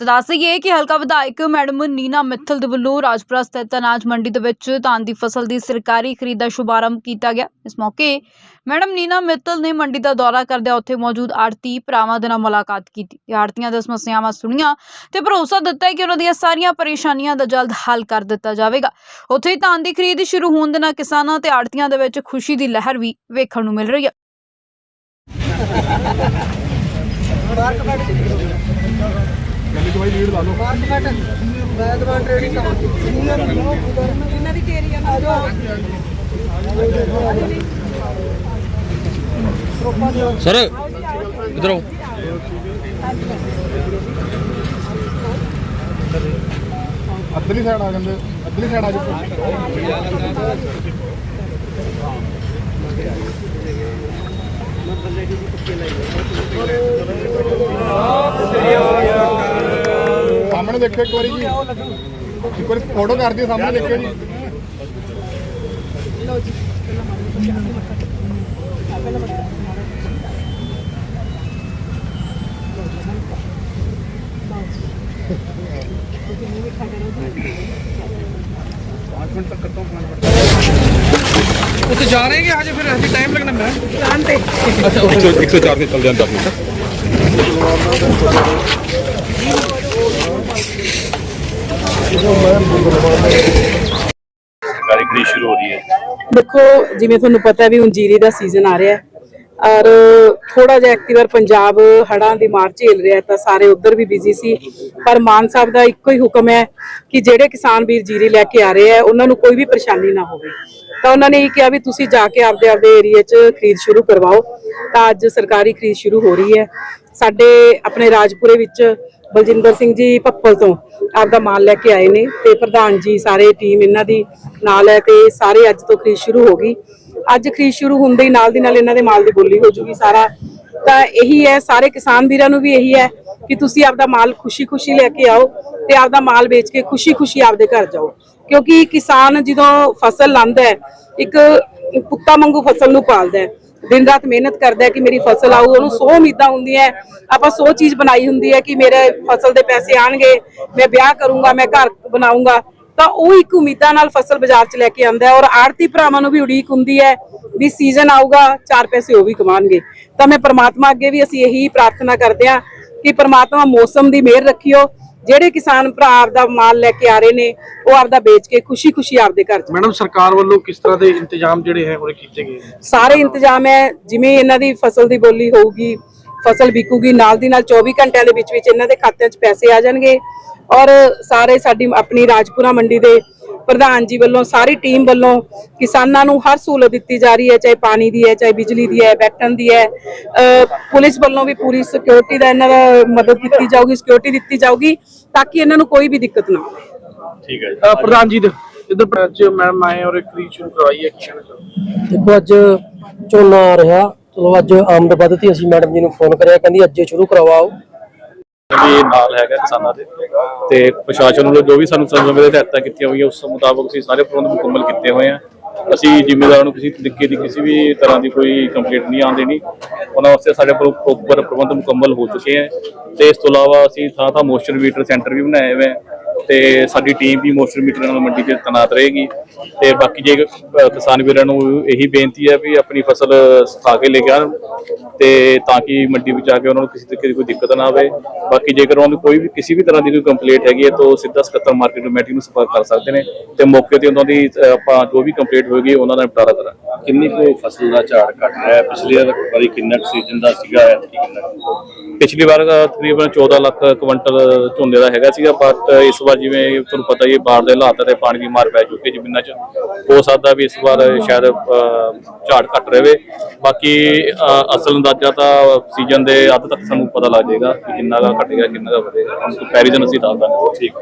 ਤਾਂ ਦੱਸ ਦਈਏ ਕਿ ਹਲਕਾ ਵਿਧਾਇਕ ਮੈਡਮ ਨੀਨਾ ਮਿੱਥਲ ਦੇ ਵੱਲੋਂ ਰਾਜਪੁਰਾ ਸਥਿਤ ਅਨਾਜ ਮੰਡੀ ਦੇ ਵਿੱਚ ਧਾਨ ਦੀ ਫਸਲ ਦੀ ਸਰਕਾਰੀ ਖਰੀਦ ਦਾ ਸ਼ੁਭਾਰੰਭ ਕੀਤਾ ਗਿਆ। ਇਸ ਮੌਕੇ ਮੈਡਮ ਨੀਨਾ ਮਿੱਤਲ ਨੇ ਮੰਡੀ ਦਾ ਦੌਰਾ ਕਰਦਿਆਂ ਉੱਥੇ ਮੌਜੂਦ ਆੜਤੀ ਭਰਾਵਾਂ ਦੇ ਨਾਲ ਮੁਲਾਕਾਤ ਕੀਤੀ। ਆੜਤੀਆਂ ਦੀਆਂ ਸਮੱਸਿਆਵਾਂ ਸੁਣੀਆਂ ਤੇ ਭਰੋਸਾ ਦਿੱਤਾ ਕਿ ਉਹਨਾਂ ਦੀਆਂ ਸਾਰੀਆਂ ਪਰੇਸ਼ਾਨੀਆਂ ਦਾ ਜਲਦ ਹੱਲ ਕਰ ਦਿੱਤਾ ਜਾਵੇਗਾ। ਉੱਥੇ ਹੀ ਧਾਨ ਦੀ ਖਰੀਦ ਸ਼ੁਰੂ ਹੋਣ ਦੇ ਨਾਲ ਕਿਸਾਨਾਂ ਤੇ ਆੜਤੀਆਂ ਦੇ ਵਿੱਚ ਖੁਸ਼ੀ ਦੀ ਲਹਿਰ ਵੀ ਵੇਖਣ ਨੂੰ ਮਿਲ ਰਹੀ ਹੈ। ਸਰ ਇਧਰ ਆਓ ਅੱਧਲੀ ਸਾਈਡ ਆ ਜਾਂਦੇ ਅੱਧਲੀ ਸਾਈਡ ਆ ਜਾਂਦੇ ਸਾਹਮਣੇ ਦੇਖੋ ਇੱਕ ਵਾਰੀ ਜੀ ਇੱਕ ਵਾਰੀ ਫੋਟੋ ਕਰ ਦਿਓ ਸਾਹਮਣੇ ਦੇਖਿਓ ਜੀ ਉੱਥੇ ਜਾ ਰਹੇ ਕਿ ਹਜੇ ਫਿਰ ਹਜੇ ਟਾਈਮ ਲੱਗਣਾ ਮੈਂ ਪਲਾਨ ਤੇ ਅੱਛਾ 104 ਤੇ ਚੱਲ ਜਾਂਦਾ ਫਿਰ ਸਰਕਾਰੀ ਖਰੀਦ ਸ਼ੁਰੂ ਹੋ ਰਹੀ ਹੈ। ਦੇਖੋ, ਜਿਵੇਂ ਤੁਹਾਨੂੰ ਪਤਾ ਵੀ ਹੁਣ ਜੀਰੀ ਦਾ ਸੀਜ਼ਨ ਆ ਰਿਹਾ ਹੈ। ਔਰ ਥੋੜਾ ਜਿਹਾ ਐਕਟਿਵਰ ਪੰਜਾਬ ਹੜਾਂ ਦੀ ਮਾਰ ਝੇਲ ਰਿਹਾ ਤਾਂ ਸਾਰੇ ਉਧਰ ਵੀ ਬਿਜ਼ੀ ਸੀ। ਪਰ ਮਾਨ ਸਾਹਿਬ ਦਾ ਇੱਕੋ ਹੀ ਹੁਕਮ ਹੈ ਕਿ ਜਿਹੜੇ ਕਿਸਾਨ ਵੀਰ ਜੀਰੀ ਲੈ ਕੇ ਆ ਰਹੇ ਆ ਉਹਨਾਂ ਨੂੰ ਕੋਈ ਵੀ ਪਰੇਸ਼ਾਨੀ ਨਾ ਹੋਵੇ। ਤਾਂ ਉਹਨਾਂ ਨੇ ਇਹ ਕਿਹਾ ਵੀ ਤੁਸੀਂ ਜਾ ਕੇ ਆਪਦੇ ਆਪਦੇ ਏਰੀਆ 'ਚ ਖਰੀਦ ਸ਼ੁਰੂ ਕਰਵਾਓ। ਤਾਂ ਅੱਜ ਸਰਕਾਰੀ ਖਰੀਦ ਸ਼ੁਰੂ ਹੋ ਰਹੀ ਹੈ। ਸਾਡੇ ਆਪਣੇ ਰਾਜਪੁਰੇ ਵਿੱਚ ਬਲਜਿੰਦਰ ਸਿੰਘ ਜੀ ਭੱਪਲ ਤੋਂ ਆਪਦਾ ਮਾਲ ਲੈ ਕੇ ਆਏ ਨੇ ਤੇ ਪ੍ਰਧਾਨ ਜੀ, ਸਾਰੇ ਟੀਮ ਇਹਨਾਂ ਦੀ ਨਾਲ ਹੈ ਤੇ ਸਾਰੇ ਅੱਜ ਤੋਂ ਖਰੀਦ ਸ਼ੁਰੂ ਹੋ ਗਈ। ਅੱਜ ਖਰੀਦ ਸ਼ੁਰੂ ਹੁੰਦੇ ਹੀ ਨਾਲ ਦੀ ਨਾਲ ਇਹਨਾਂ ਦੇ ਮਾਲ ਦੀ ਬੋਲੀ ਹੋ ਜੂਗੀ ਸਾਰਾ। ਤਾਂ ਇਹੀ ਹੈ, ਸਾਰੇ ਕਿਸਾਨ ਵੀਰਾਂ ਨੂੰ ਵੀ ਇਹੀ ਹੈ ਕਿ ਤੁਸੀਂ ਆਪਦਾ ਮਾਲ ਖੁਸ਼ੀ-ਖੁਸ਼ੀ ਲੈ ਕੇ ਆਓ ਤੇ ਆਪਦਾ ਮਾਲ ਵੇਚ ਕੇ ਖੁਸ਼ੀ-ਖੁਸ਼ੀ ਆਪਦੇ ਘਰ ਜਾਓ। ਕਿਉਂਕਿ ਕਿਸਾਨ ਜਦੋਂ ਫਸਲ ਲਾਂਦਾ ਹੈ, ਇੱਕ ਕੁੱਤਾ ਵਾਂਗੂ ਫਸਲ ਨੂੰ ਪਾਲਦਾ ਹੈ। ਦਿਨ ਰਾਤ ਮਿਹਨਤ ਕਰਦਾ ਹੈ ਕਿ ਮੇਰੀ ਫਸਲ ਆਊ, ਉਹਨੂੰ ਸੌ ਉਮੀਦਾਂ ਹੁੰਦੀਆਂ ਆਪਾਂ ਸੌ ਚੀਜ਼ ਬਣਾਈ ਹੁੰਦੀ ਹੈ ਕਿ ਮੇਰੇ ਫਸਲ ਦੇ ਪੈਸੇ ਆਣਗੇ, ਮੈਂ ਵਿਆਹ ਕਰੂੰਗਾ, ਮੈਂ ਘਰ ਬਣਾਉਂਗਾ ਤਾਂ ਉਹ ਇੱਕ ਉਮੀਦਾਂ ਨਾਲ ਫਸਲ ਬਾਜ਼ਾਰ 'ਚ ਲੈ ਕੇ ਆਂਦਾ ਹੈ ਔਰ ਆੜਤੀ ਭਰਾਵਾਂ ਨੂੰ ਵੀ ਉਡੀਕ ਹੁੰਦੀ ਹੈ ਵੀ ਸੀਜ਼ਨ ਆਊਗਾ ਚਾਰ ਪੈਸੇ ਉਹ ਵੀ ਕਮਾਣਗੇ ਤਾਂ ਮੈਂ ਪ੍ਰਮਾਤਮਾ ਅੱਗੇ ਵੀ ਅਸੀਂ ਇਹੀ ਪ੍ਰਾਰਥਨਾ ਕਰਦੇ ਹਾਂ ਕਿ ਪ੍ਰਮਾਤਮਾ ਮੌਸਮ ਦੀ ਮਿਹਰ ਰੱਖਿਓ ਜਿਹੜੇ ਕਿਸਾਨ ਭਰਾ ਆਪਦਾ ਮਾਲ ਲੈ ਕੇ ਆ ਰਹੇ ਨੇ ਉਹ ਆਪਦਾ ਵੇਚ ਕੇ ਖੁਸ਼ੀ-ਖੁਸ਼ੀ ਆਪਦੇ ਘਰ ਜਾਣ। ਮੈਡਮ ਸਰਕਾਰ ਵੱਲੋਂ ਕਿਸ ਤਰ੍ਹਾਂ ਦੇ ਇੰਤਜ਼ਾਮ ਜਿਹੜੇ ਹੈ ਉਹ ਕੀਤੇ ਗਏ ਸਾਰੇ ਇੰਤਜ਼ਾਮ ਹੈ ਜਿਵੇਂ ਇਹਨਾਂ ਦੀ ਫਸਲ ਦੀ ਬੋਲੀ ਹੋਊਗੀ ਫਸਲ ਵਿਕੂਗੀ ਨਾਲ ਦੀ ਨਾਲ 24 ਘੰਟਿਆਂ ਦੇ ਵਿੱਚ ਵਿੱਚ ਇਹਨਾਂ ਦੇ ਖਾਤਿਆਂ 'ਚ ਪੈਸੇ ਆ ਜਾਣਗੇ। ਔਰ ਸਾਰੇ ਸਾਡੀ ਆਪਣੀ ਰਾਜਪੁਰਾ ਮੰਡੀ ਦੇ ਪ੍ਰਧਾਨ ਜੀ ਵੱਲੋਂ ਸਾਰੀ ਟੀਮ ਵੱਲੋਂ ਕਿਸਾਨਾਂ ਨੂੰ ਹਰ ਸਹੂਲਤ ਦਿੱਤੀ ਜਾ ਰਹੀ ਹੈ ਚਾਹੇ ਪਾਣੀ ਦੀ ਹੈ ਚਾਹੇ ਬਿਜਲੀ ਦੀ ਹੈ ਬੈਠਣ ਦੀ ਹੈ। ਪੁਲਿਸ ਵੱਲੋਂ ਵੀ ਪੂਰੀ ਸਿਕਿਉਰਿਟੀ ਦਾ ਇਹਨਾਂ ਦਾ ਮਦਦ ਕੀਤੀ ਜਾਊਗੀ ਸਿਕਿਉਰਿਟੀ ਦਿੱਤੀ ਜਾਊਗੀ ਤਾਂ ਕਿ ਇਹਨਾਂ ਨੂੰ ਕੋਈ ਵੀ ਦਿੱਕਤ ਨਾ ਆਵੇ। ਠੀਕ ਹੈ ਪ੍ਰਧਾਨ ਜੀ ਦੇ ਇਧਰ ਅੱਜ ਮੈਡਮ ਆਏ ਔਰ ਇੱਕ ਸ਼ੁਰੂ ਕਰਵਾਈ ਹੈ ਕਿਸਾਨਾਂ ਤੋਂ ਦੇਖੋ ਅੱਜ ਝੋਨਾ ਆ ਰਿਹਾ। ਚਲੋ ਅੱਜ ਆਮਦ ਵਧਤੀ ਅਸੀਂ ਮੈਡਮ ਜੀ ਨੂੰ ਫੋਨ ਕਰਿਆ ਕਹਿੰਦੀ ਅੱਜੇ ਸ਼ੁਰੂ ਕਰਵਾਓ। ਵੀ ਨਾਲ ਹੈਗਾ ਕਿਸਾਨਾਂ ਦੇ। ਤੇ ਪ੍ਰਸ਼ਾਸਨ ਵੱਲੋਂ ਜੋ ਵੀ ਸਾਨੂੰ ਸਮੇਂ ਦੇ ਹਦਾਇਤਾਂ ਕੀਤੀਆਂ ਹੋਈਆਂ, ਉਸ ਮੁਤਾਬਕ ਅਸੀਂ ਸਾਰੇ ਪ੍ਰਬੰਧ ਮੁਕੰਮਲ ਕੀਤੇ ਹੋਏ ਆ। ਅਸੀਂ ਜ਼ਿੰਮੇਦਾਰਾਂ ਨੂੰ ਕਿਸੇ ਤਰੀਕੇ ਦੀ ਕਿਸੇ ਵੀ ਤਰ੍ਹਾਂ ਦੀ ਕੋਈ ਕੰਪਲੇਂਟ ਨਹੀਂ ਆਉਣ ਦੇਣੀ। ਉਹਨਾਂ ਵਾਸਤੇ ਸਾਡੇ ਪ੍ਰੋਪਰ ਪ੍ਰਬੰਧ ਮੁਕੰਮਲ ਹੋ ਚੁੱਕੇ ਹੈ ਤੇ ਇਸ ਤੋਂ ਇਲਾਵਾ ਅਸੀਂ ਥਾਂ ਥਾਂ ਮੋਇਸਚਰ ਮੀਟਰ ਸੈਂਟਰ ਵੀ ਬਣਾਏ ਹੋਏ ਆ। ਤੇ ਸਾਡੀ ਟੀਮ ਵੀ ਮੋਇਸਚਰ ਮੀਟਰ ਨਾਲ ਮੰਡੀ 'ਚ ਤੈਨਾਤ ਰਹੇਗੀ ਤੇ ਬਾਕੀ ਜੇ ਕਿਸਾਨ ਵੀਰਾਂ ਨੂੰ ਇਹੀ ਬੇਨਤੀ ਹੈ ਵੀ ਆਪਣੀ ਫਸਲ ਸੁਕਾ ਕੇ ਲੈ ਕੇ ਆਉਣ ਤੇ ਤਾਂ ਕਿ ਮੰਡੀ ਵਿੱਚ ਆ ਕੇ ਉਹਨਾਂ ਨੂੰ ਕਿਸੇ ਤਰੀਕੇ ਦੀ ਕੋਈ ਦਿੱਕਤ ਨਾ ਆਵੇ। ਬਾਕੀ ਜੇਕਰ ਉਹਨਾਂ ਨੂੰ ਕੋਈ ਵੀ ਕਿਸੇ ਵੀ ਤਰ੍ਹਾਂ ਦੀ ਕੋਈ ਕੰਪਲੇਂਟ ਹੈਗੀ ਹੈ ਤਾਂ ਉਹ ਸਿੱਧਾ ਸਕੱਤਰ ਮਾਰਕੀਟ ਕਮੇਟੀ ਨੂੰ ਸੰਪਰਕ ਕਰ ਸਕਦੇ ਨੇ ਤੇ ਮੌਕੇ ਤੇ ਉਹਨਾਂ ਦੀ ਅ, ਆਪਾਂ ਜੋ ਵੀ ਕੰਪਲੇਂਟ ਹੋਏਗੀ ਉਹਨਾਂ ਦਾ ਨਿਪਟਾਰਾ ਕਰਾਂ ਕਿੰਨੀ ਕੁ ਫਸਲ ਦਾ ਝਾੜ ਘਟ ਰਿਹਾ? ਹੈ ਪਿਛਲੀ ਵਾਰੀ ਕਿੰਨਾ ਕੁ ਸੀਜ਼ਨ ਦਾ ਸੀਗਾ ਕਿੰਨਾ ਪਿਛਲੀ ਵਾਰ ਤਕਰੀਬਨ 14 ਲੱਖ ਕੁਇੰਟਲ ਝੋਨੇ ਦਾ ਹੈਗਾ ਸੀਗਾ ਬਟ ਇਸ ਵਾਰ ਜਿਵੇਂ ਤੁਹਾਨੂੰ ਪਤਾ ਹੀ ਹੈ, ਬਾੜ ਦੇ ਹਾਲਾਤ ਤੇ ਪਾਣੀ ਦੀ ਮਾਰ ਪੈ ਚੁੱਕੀ ਜ਼ਮੀਨਾਂ 'ਚ। ਹੋ ਸਕਦਾ ਵੀ ਇਸ ਵਾਰ ਸ਼ਾਇਦ ਝਾੜ ਘੱਟ ਰਹੇ। ਬਾਕੀ ਅਸਲ ਅੰਦਾਜ਼ਾ ਤਾਂ ਸੀਜ਼ਨ ਦੇ ਅੱਧ ਤੱਕ ਸਾਨੂੰ ਪਤਾ ਲੱਗ ਜਾਏਗਾ ਕਿ ਕਿੰਨਾ ਦਾ ਘਟੇਗਾ, ਕਿੰਨਾ ਦਾ ਵਧੇਗਾ। ਕੰਪੈਰੀਜ਼ਨ ਅਸੀਂ ਦੱਸ ਦਾਂਗੇ। ਠੀਕ।